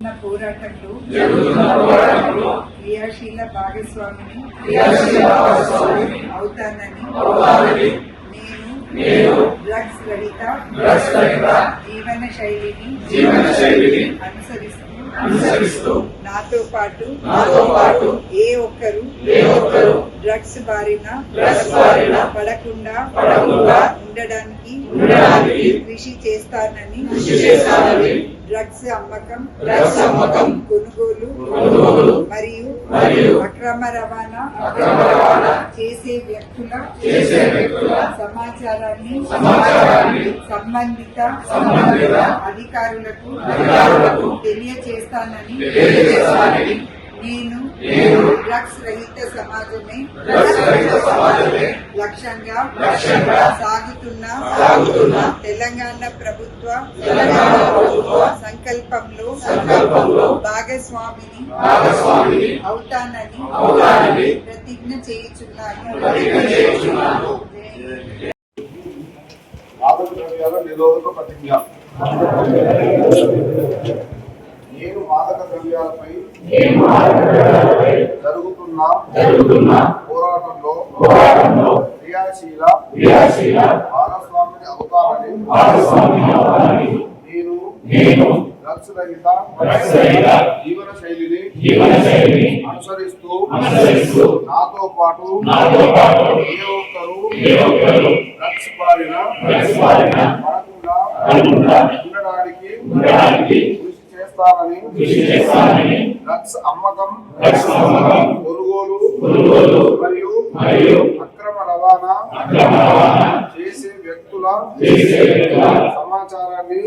నా పోరాటంలో క్రియాశీల భాగస్వామిని అవుతానని నేను డ్రగ్స్ రహిత జీవన శైలిని అనుసరిస్తూ అనుసరిస్తూ నాతో పాటు నాతో పాటు ఏ ఒక్కరు ఏ ఒక్కరు డ్రగ్స్ బారిన డ్రగ్స్ బారిన పడకుండా పడకుండా ఉండడానికి ఉండడానికి కృషి చేస్తానని కృషి చేస్తానని డ్రగ్స్ అమ్మకం డ్రగ్స్ అమ్మకం కొనుగోలు కొనుగోలు మరియు మరియు అక్రమ రవాణా అక్రమ రవాణా చేసే వ్యక్తుల చేసే వ్యక్తుల సమాచారాన్ని సమాచారాన్ని సంబంధిత సంబంధిత అధికారులకు అధికారులకు తెలియచేస్తానని తెలియజేస్తానని నేను నేను డ్రగ్స్ రహిత సమాజమే లక్ష్యంగా సాగుతున్న తెలంగాణ ప్రభుత్వ సంకల్పంలో భాగస్వామిని అవుతానని ప్రతిజ్ఞ చేయుచున్నాను. నిరోధక ప్రతిజ్ఞ. జరుగుతున్న పోరాటంలో క్రియాశీల క్రియాశీల భాగస్వామిని అవుతానని నేను నేను డ్రగ్స్ రహిత డ్రగ్స్ రహిత జీవన శైలిని జీవన శైలిని అనుసరిస్తూ అనుసరిస్తూ నాతో పాటు నాతో పాటు ఏ ఒక్కరు ఏ ఒక్కరు డ్రగ్స్ బారిన డ్రగ్స్ బారిన పడకుండా పడకుండా ఉండడానికి ఉండడానికి కృషి చేస్తానని కృషి చేస్తానని డ్రగ్స్ అమ్మకం డ్రగ్స్ అమ్మకం కొనుగోలు మరియు అక్రమ రవాణా చేసే వ్యక్తుల సమాచారాన్ని